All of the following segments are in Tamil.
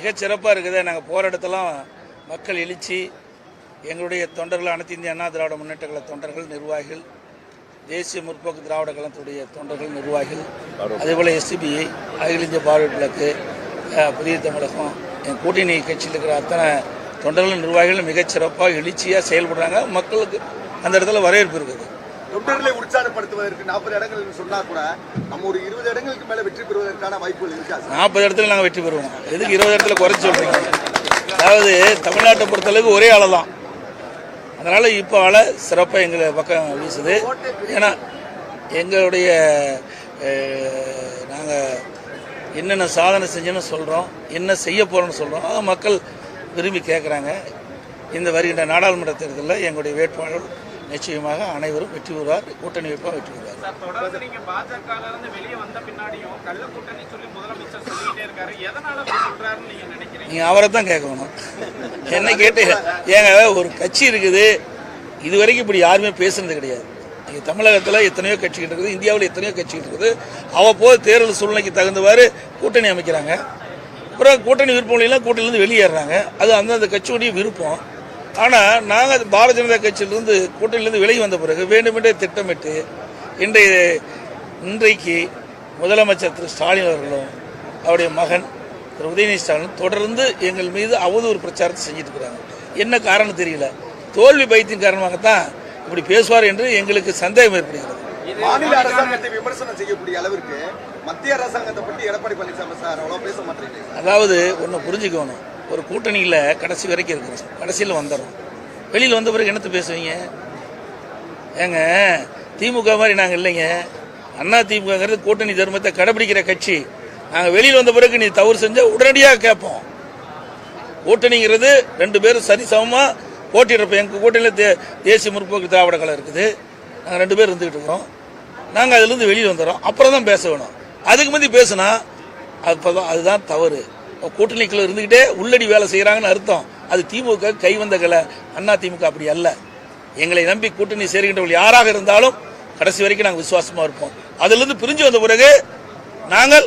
மிகச்சிறப்பாக இருக்குது. நாங்கள் போகிற இடத்தெல்லாம் மக்கள் எழுச்சி எங்களுடைய தொண்டர்கள் அனைத்து இந்திய அண்ணா திராவிட முன்னேற்ற கழக தொண்டர்கள் நிர்வாகிகள் தேசிய முற்போக்கு திராவிட கழகத்துடைய தொண்டர்கள் நிர்வாகிகள் அதேபோல் எஸ்டிபிஐ அகில இந்திய பார்வை விளக்கு புதிய தமிழகம் என் கூட்டணி கட்சியில் இருக்கிற அத்தனை தொண்டர்கள் நிர்வாகிகளும் மிகச்சிறப்பாக எழுச்சியாக செயல்படுறாங்க. மக்களுக்கு அந்த இடத்துல வரவேற்பு இருக்குது. தொண்டர்களை உற்சாகப்படுத்துவதற்கு நாற்பது இடங்கள் சொன்னா கூட நம்ம ஒரு இருபது இடங்களுக்கு மேல வெற்றி பெறுவதற்கான வாய்ப்புகள் இருக்கா நாற்பது இடத்துல நாங்கள் வெற்றி பெறுவோம். எதுக்கு இருபது இடத்துல குறைச்சி சொல்றீங்க? அதாவது தமிழ்நாட்டை பொறுத்தளவுக்கு ஒரே ஆளை தான். அதனால இப்போ அலை சிறப்பாக எங்களை பக்கம் வீசுது. ஏன்னா எங்களுடைய நாங்கள் என்னென்ன சாதனை செஞ்சோன்னு சொல்கிறோம் என்ன செய்ய போகிறோம்னு சொல்கிறோம் அதை மக்கள் விரும்பி கேட்குறாங்க இந்த வருகின்ற நாடாளுமன்ற தேர்தலில் எங்களுடைய வேட்பாளர் நிச்சயமாக அனைவரும் வெற்றி பெறுவார் கூட்டணி வேட்பாளர் வெற்றி பெறுவார். தொடர்ந்து நீங்க பாஜகல இருந்து வெளியே வந்த பின்னாடியும் கள்ள கூட்டணி சொல்லி முதலமைச்சர் சொல்லிட்டே இருக்காரு. எதனால அப்படி சொல்றாருன்னு நீங்க நினைக்கிறீங்க? நீங்கள் அவரை தான் கேட்கணும். என்ன கேட்டு ஏங்க ஒரு கட்சி இருக்குது. இது வரைக்கும் இப்படி யாருமே பேசுனது கிடையாது. நீங்கள் தமிழகத்தில் எத்தனையோ கட்சிகள் இருக்குது இந்தியாவில் எத்தனையோ கட்சிகள் இருக்குது. அவ்வப்போது தேர்தல் சூழ்நிலைக்கு தகுந்தவாறு கூட்டணி அமைக்கிறாங்க. அப்புறம் கூட்டணி விருப்பம் இல்லைன்னா கூட்டணியிலேருந்து வெளியேறாங்க அது அந்தந்த கட்சியுடைய விருப்பம். ஆனால் நாங்கள் பாரதிய ஜனதா கட்சியிலிருந்து கூட்டணியிலேருந்து விலகி வந்த பிறகு வேண்டுமென்றே திட்டமிட்டு இன்றைய இன்றைக்கு முதலமைச்சர் திரு ஸ்டாலின் அவர்களும் அவருடைய மகன் திரு உதயநிதி ஸ்டாலின் தொடர்ந்து எங்கள் மீது அவதூறு பிரச்சாரத்தை செஞ்சுட்டு இருக்கிறாங்க. என்ன காரணம் தெரியல. தோல்வி பயத்தின் காரணமாகத்தான் இப்படி பேசுவார் என்று எங்களுக்கு சந்தேகம் ஏற்படுகிறது. மாநில அரசாங்கத்தை விமர்சனம் செய்யக்கூடிய அளவிற்கு மத்திய அரசாங்கத்தை பற்றி எடப்பாடி பழனிசாமி சார் அவ்வளவு பேச மாட்டேங்கிறீங்க. அதாவது ஒன்று புரிஞ்சுக்கணும். ஒரு கூட்டணியில் கடைசி வரைக்கும் இருக்கிறோம் கடைசியில் வந்துடுறோம் வெளியில் வந்த பிறகு என்னத்தை பேசுவீங்க? ஏங்க திமுக மாதிரி நாங்கள் இல்லைங்க. அண்ணா திமுகங்கிறது கூட்டணி தர்மத்தை கடைபிடிக்கிற கட்சி. நாங்கள் வெளியில் வந்த பிறகு நீ தவறு செஞ்சால் உடனடியாக கேட்போம். கூட்டணிங்கிறது ரெண்டு பேரும் சரிசமமாக போட்டிடுறப்ப எங்கள் கூட்டணியில் தே தேசிய முற்போக்கு திராவிட கலை இருக்குது. நாங்கள் ரெண்டு பேர் இருந்துகிட்டு இருக்கிறோம். நாங்கள் அதுலேருந்து வெளியில் வந்துடுறோம். அப்புறம் தான் பேச வேணும். அதுக்கு முந்தி பேசுனா அப்பதான் அதுதான் தவறு. கூட்டணிக்குள்ள இருந்துக்கிட்டே உள்ளடி வேலை செய்கிறாங்கன்னு அர்த்தம். அது திமுக கைவந்த கலை. அண்ணா திமுக அப்படி அல்ல. எங்களை நம்பி கூட்டணி சேர்கின்றவர்கள் யாராக இருந்தாலும் கடைசி வரைக்கும் நாங்கள் விசுவாசமாக இருப்போம். அதிலிருந்து பிரிஞ்சு வந்த பிறகு நாங்கள்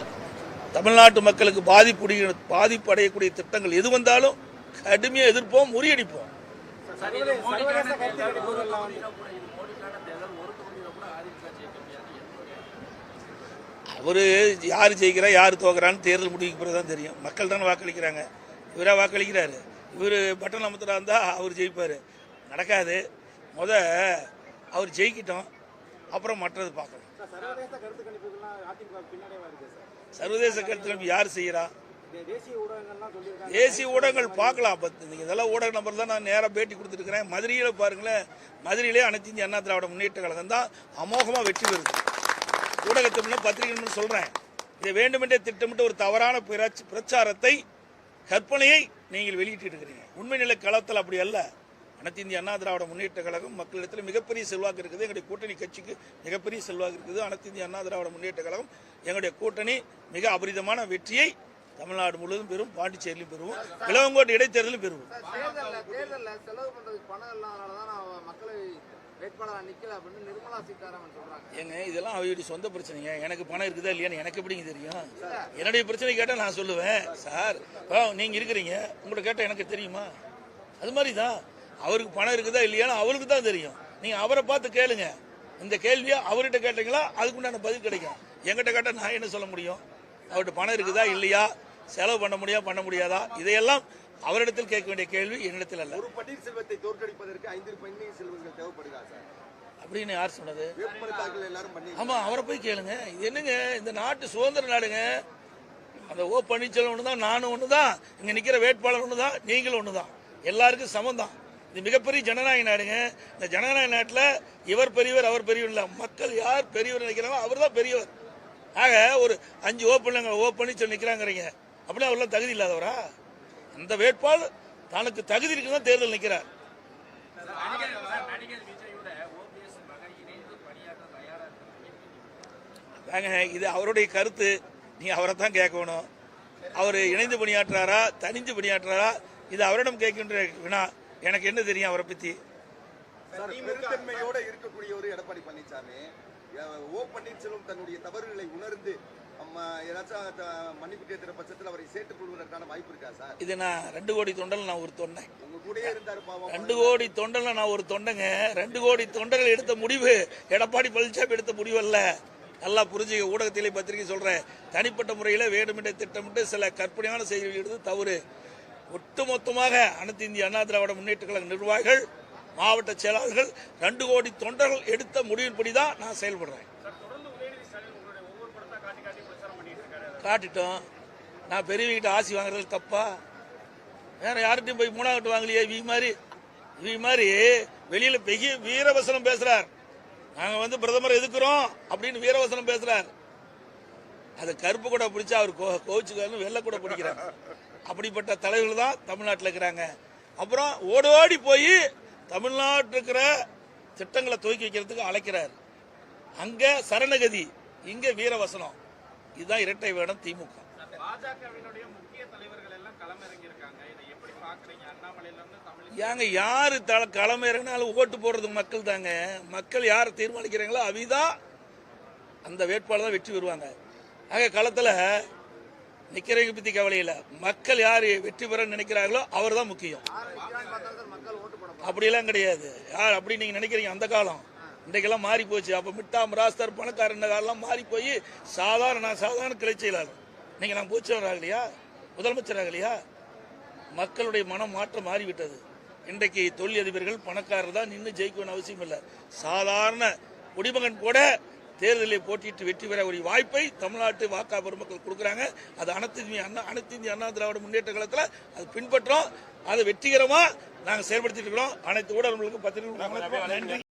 தமிழ்நாட்டு மக்களுக்கு பாதிப்பு பாதிப்பு அடையக்கூடிய திட்டங்கள் எது வந்தாலும் கடுமையாக எதிர்ப்போம் முறியடிப்போம். சார் அவர் யார் ஜெயிக்கிறா யார் தோக்குறான்னு தேர்தல் முடிவுக்கு பிறகு தான் தெரியும். மக்கள் தானே வாக்களிக்கிறாங்க. இவராக வாக்களிக்கிறாரு. இவர் பட்டன் அமுத்துறா இருந்தால் அவர் ஜெயிப்பார். நடக்காது. முத அவர் ஜெயிக்கிட்டோம். அப்புறம் மற்றது பார்க்கலாம். சர்வதேச கருத்து யார் செய்கிறா தேசிய ஊடகங்கள் பார்க்கலாம். பட் நீங்கள் இதெல்லாம் ஊடக நம்பர் தான் நான் நேராக பேட்டி கொடுத்துருக்கிறேன் மதுரையில் பாருங்களேன். மதுரையிலே அனைத்து இந்திய அண்ணா திராவிட முன்னேற்ற கழகம் தான் அமோகமாக வெற்றி பெறுது. ஊடகத்தை பத்திரிகைன்னு சொல்கிறேன் இதை வேண்டுமென்றே திட்டமிட்டு ஒரு தவறான பிரச்சாரத்தை கற்பனையை நீங்கள் வெளியிட்டு இருக்கிறீங்க உண்மை நிலை களத்தில் அப்படி அல்ல. அனைத்து இந்திய அண்ணா திராவிட முன்னேற்ற கழகம் மக்களிடத்தில் மிகப்பெரிய செல்வாக்கு இருக்குது. எங்களுடைய கூட்டணி கட்சிக்கு மிகப்பெரிய செல்வாக்கு இருக்குது. அனைத்து இந்திய அண்ணா திராவிட முன்னேற்ற கழகம் எங்களுடைய கூட்டணி மிக அபரிதமான வெற்றியை தமிழ்நாடு முழுவதும் பெறும். பாண்டிச்சேரியிலும் பெறுவோம். இளவங்கோட்டை இடைத்தேர்தலும் பெறுவோம். தேர்தல்ல தேர்தல்ல செலவு பண்றதுக்கு பணம் இல்லாதனால தான் நான் மக்களை வேட்பாளரா நிக்கல அப்படின்னு நிர்மலா சீதாராமன் சொல்றாங்க. ஏங்க இதெல்லாம் அவருடைய சொந்த பிரச்சனைங்க. எனக்கு பணம் இருக்குதா இல்லையான்னு எனக்கு எப்படிங்க தெரியும்? என்னுடைய பிரச்சனை கேட்டால் நான் சொல்லுவேன். சார் இப்போ நீங்கள் இருக்கிறீங்க. உங்கள்கிட்ட கேட்டால் எனக்கு தெரியுமா? அது மாதிரி தான் அவருக்கு பணம் இருக்குதா இல்லையான்னு அவருக்கு தான் தெரியும். நீங்கள் அவரை பார்த்து கேளுங்க. இந்த கேள்வியை அவர்கிட்ட கேட்டீங்களா? அதுக்கு உண்டான பதில் கிடைக்கும். என்கிட்ட கேட்டால் நான் என்ன சொல்ல முடியும்? அவர்கிட்ட பணம் இருக்குதா இல்லையா? செலவு பண்ண முடியா பண்ண முடியாதா? இதையெல்லாம் அவரிடத்தில் கேட்க வேண்டிய கேள்வி என்னிடத்தில் அல்ல. ஒரு பன்னீர்செல்வத்தை தோற்கடிப்பதற்கு ஐந்து பன்னீர்செல்வங்கள் தேவைப்படுதா சார்? அப்படின்னு யார் சொன்னது? பண்ணி ஆமா அவரை போய் கேளுங்க. இது என்னங்க? இந்த நாட்டு சுதந்திர நாடுங்க. அந்த ஓ பன்னீர்செல்வம் ஒன்று தான் நானும் ஒன்று தான் இங்கே நிற்கிற வேட்பாளர் ஒன்று தான் நீங்களும் ஒன்று தான் எல்லாருக்கும் சமம் தான். இது மிகப்பெரிய ஜனநாயக நாடுங்க. இந்த ஜனநாயக நாட்டில் இவர் பெரியவர் அவர் பெரியவர் இல்லை. மக்கள் யார் பெரியவர் நினைக்கிறாங்களோ அவர் தான் பெரியவர். ஆக ஒரு அஞ்சு ஓ பண்ணுங்க ஓ பன்னீர்செல்வம் நிற்கிறாங்கிறீங்க அப்படின்னா அவர்லாம் தகுதி இல்லாதவரா? அந்த வேட்பாளர் தனக்கு தகுதி இருக்குதான் தேர்தல் நிற்கிறார் இது அவருடைய கருத்து. நீ அவரை தான் கேட்கணும். அவர் இணைந்து பணியாற்றுறாரா தனிஞ்சு பணியாற்றாரா? இது அவரிடம் கேட்கின்ற வினா. எனக்கு என்ன தெரியும் அவரை பத்தி? இருக்கக்கூடிய ஒரு எடப்பாடி பழனிசாமி ஓ பன்னீர்செல்வம் தன்னுடைய தவறுகளை உணர்ந்து ஏதாச்சும் மன்னிப்பு கேட்கிற பட்சத்தில் அவரை சேர்த்துக் கொள்வதற்கான வாய்ப்பு இருக்கா சார்? இது நான் ரெண்டு கோடி தொண்டல் நான் ஒரு தொண்டை உங்க கூடயே இருந்தாரு பாவம். ரெண்டு கோடி தொண்டல்ல நான் ஒரு தொண்டைங்க. ரெண்டு கோடி தொண்டர்கள் எடுத்த முடிவு எடப்பாடி பழனிசாமி எடுத்த முடிவு அல்ல. நல்லா புரிஞ்சுக்க ஊடகத்திலே பத்திரிகை சொல்றேன். தனிப்பட்ட முறையில் வேண்டுமென்றே திட்டமிட்டு சில கற்பனையான செய்திகள் எடுத்து தவறு. ஒட்டுமொத்தமாக அனைத்து இந்திய அண்ணா திராவிட முன்னேற்ற கழக நிர்வாகிகள் மாவட்ட செயலாளர்கள் ரெண்டு கோடி தொண்டர்கள் எடுத்த முடிவின்படி தான் நான் செயல்படுறேன். காட்டிட்டோம். நான் பெரியவங்கிட்ட ஆசி வாங்குறது தப்பா? வேற யார்கிட்டயும் போய் மூணாவது வாங்கலையே இவங்க மாதிரி? இவங்க மாதிரி வெளியில பெரிய வீரவசனம் பேசுறார். நாங்க வந்து பிரதமர் எதுக்குறோம் அப்படின்னு வீரவசனம் பேசுறார். அது கருப்பு கூட பிடிச்சா அவர் கோ கோச்சுக்காரன்னு வெள்ளை கூட பிடிக்கிறார். அப்படிப்பட்ட தலைவர்கள் தான் தமிழ்நாட்டில் இருக்கிறாங்க. அப்புறம் ஓடோடி போய் தமிழ்நாட்டில் இருக்கிற திட்டங்களை துவக்கி வைக்கிறதுக்கு அழைக்கிறார். அங்க சரணகதி இங்க வீரவசனம். இதுதான் இரட்டை வேடம் திமுக. பாஜகவினுடைய முக்கிய தலைவர்கள் எல்லாம் களமிறங்கி இருக்காங்க இதை எப்படி பாக்குறீங்க? அண்ணாமலையில இருந்து தமிழ் ஏங்க யாரு களம் இறங்கினாலும் ஓட்டு போடுறது மக்கள் தாங்க. மக்கள் யார் தீர்மானிக்கிறாங்களோ அவிதான் அந்த வேட்பாளர் தான் வெற்றி பெறுவாங்க. ஆக களத்துல நிக்கிறவங்க பத்தி கவலை இல்ல. மக்கள் யார் வெற்றி பெற நினைக்கிறார்களோ அவர் தான் முக்கியம் அப்படியெல்லாம் கிடையாது. யார் அப்படி நீங்க நினைக்கிறீங்க? அந்த காலம். இன்றைக்கெல்லாம் மாறி போச்சு. அப்போ மிட்டா மிராஸ்தர் பணக்காரர் இந்த காலம் மாறி போய் சாதாரண நான் சாதாரண கிளை செயலாளர். நீங்கள் நான் பூச்சவர் ஆகலையா? முதலமைச்சர் ஆகலையா? மக்களுடைய மனம் மாற்றம் மாறிவிட்டது. இன்றைக்கு தொழிலதிபர்கள் பணக்காரர் தான் நின்று ஜெயிக்கணும்னு அவசியம் இல்லை. சாதாரண குடிமகன் கூட தேர்தலில் போட்டியிட்டு வெற்றி பெற ஒரு வாய்ப்பை தமிழ்நாட்டு வாக்கா பெருமக்கள் கொடுக்குறாங்க. அது அனைத்து இந்திய அண்ணா அனைத்து இந்திய அண்ணா திராவிட முன்னேற்ற காலத்தில் அது பின்பற்றோம். அதை வெற்றிகரமாக நாங்கள் செயல்படுத்திட்டு இருக்கிறோம். அனைத்து ஊடகங்களுக்கும் பத்திரிகை நன்றி.